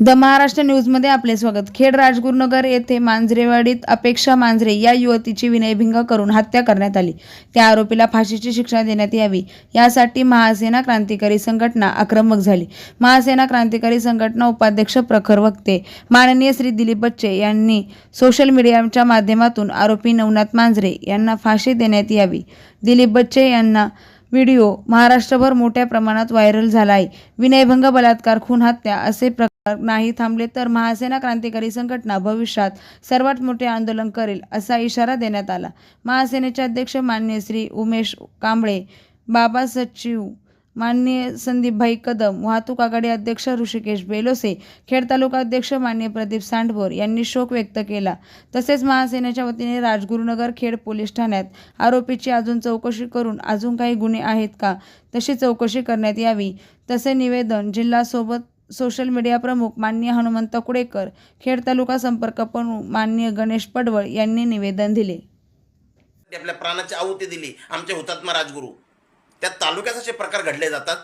The Maharashtra न्यूजमध्ये आपले स्वागत. खेड राजगुरुनगर येथे मांजरेवाडीत अपेक्षा मांजरे या युवतीची विनयभिंग करून हत्या करण्यात आली. त्या आरोपीला फाशीची शिक्षा देण्यात यावी. यासाठी महासेना क्रांतिकारी संघटना आक्रमक झाली. महासेना क्रांतिकारी संघटना उपाध्यक्ष प्रखर वक्ते माननीय श्री दिलीप बच्चे यांनी सोशल मीडियाच्या माध्यमातून आरोपी नवनाथ मांजरे यांना फाशी देण्यात यावी. दिलीप बच्चे यांना व्हिडिओ महाराष्ट्रभर मोठ्या प्रमाणात व्हायरल झाला आहे विनयभंग बलात्कार खून हत्या असे प्रकार नाही थांबले तर महासेना क्रांतिकारी संघटना भविष्यात सर्वात मोठे आंदोलन करेल असा इशारा देण्यात आला. महासेनेचे अध्यक्ष मान्य श्री उमेश कांबळे बाबा सचिव माननीय संदीपभाई कदम वाहतूक आघाडी अध्यक्ष ऋषिकेश बेलोसे खेड तालुका अध्यक्ष मान्य प्रदीप सांडभोर यांनी शोक व्यक्त केला. तसेच महासेनेच्या वतीने राजगुरुनगर खेड पोलीस ठाण्यात आरोपीची अजून चौकशी करून अजून काही गुन्हे आहेत का? तशी चौकशी करण्यात यावी. तसे निवेदन जिल्हासोबत सोशल मीडिया प्रमुख मान्य हनुमंत कुडेकर खेड तालुका संपर्क प्रमुख मान्य गणेश पडवळ यांनी निवेदन दिले. आपल्या प्राणाची आहुती दिली. आमचे हुतात्मा राजगुरू. त्या तालुक्यात असे प्रकार घडले जातात.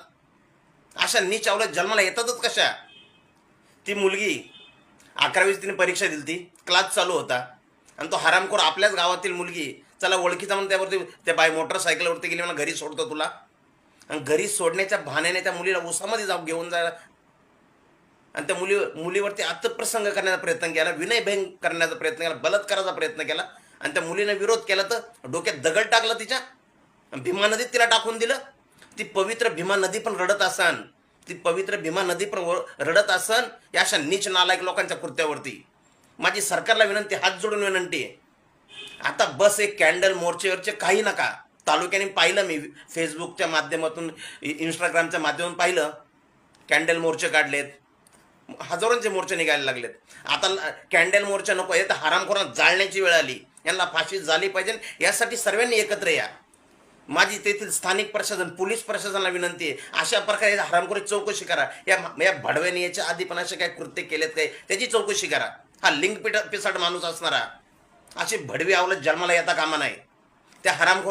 अशा नीच अवल्या जन्माला येतातच कशा? ती मुलगी अकरावीची तिने परीक्षा दिली ती क्लास चालू होता. आणि तो हरामखोर आपल्याच गावातील मुलगी चला ओळखीचा म्हणून त्यावरती त्या बाय मोटरसायकलवरती गेली म्हणून घरी सोडतो तुला. आणि घरी सोडण्याच्या भाण्याने त्या मुलीला उसामध्ये जाऊ घेऊन जायला आणि त्या मुली मुलीवरती आत्मप्रसंग करण्याचा प्रयत्न केला विनयभंग करण्याचा प्रयत्न केला बलात्काराचा प्रयत्न केला. आणि त्या मुलीने विरोध केला तर डोक्यात दगड टाकला तिच्या. भीमा नदीत तिला टाकून दिलं. ती पवित्र भीमा नदी पण रडत असन. ती पवित्र भीमा नदी पण व- रडत असन. या अशा नीच नालायक लोकांच्या कृत्यावरती माझी सरकारला विनंती हात जोडून विनंती आहे. आता बस एक कॅन्डल मोर्चेवरचे काही नका. तालुक्याने पाहिलं मी फेसबुकच्या माध्यमातून इंस्टाग्रामच्या माध्यमातून पाहिलं. कॅन्डल मोर्चे काढलेत. हजारोंचे मोर्चे निघायला लागलेत. आता कॅन्डल मोर्चा नको आहे तर हरामखोरांना जाळण्याची वेळ आली. यांना फाशी झाली पाहिजे. यासाठी सर्वांनी एकत्र या. माझी तेथील स्थानिक प्रशासन पोलीस प्रशासनाला विनंती आहे अशा प्रकारे हरामखोरी चौकशी करा. या या भडव्याने याच्या आधी पण असे काय कृत्य केलेत काय त्याची चौकशी करा. हा लिंक पिठ पिसाट माणूस असणारा असे भडवे आवलं जन्माला येता कामा नाही त्या हरामखोर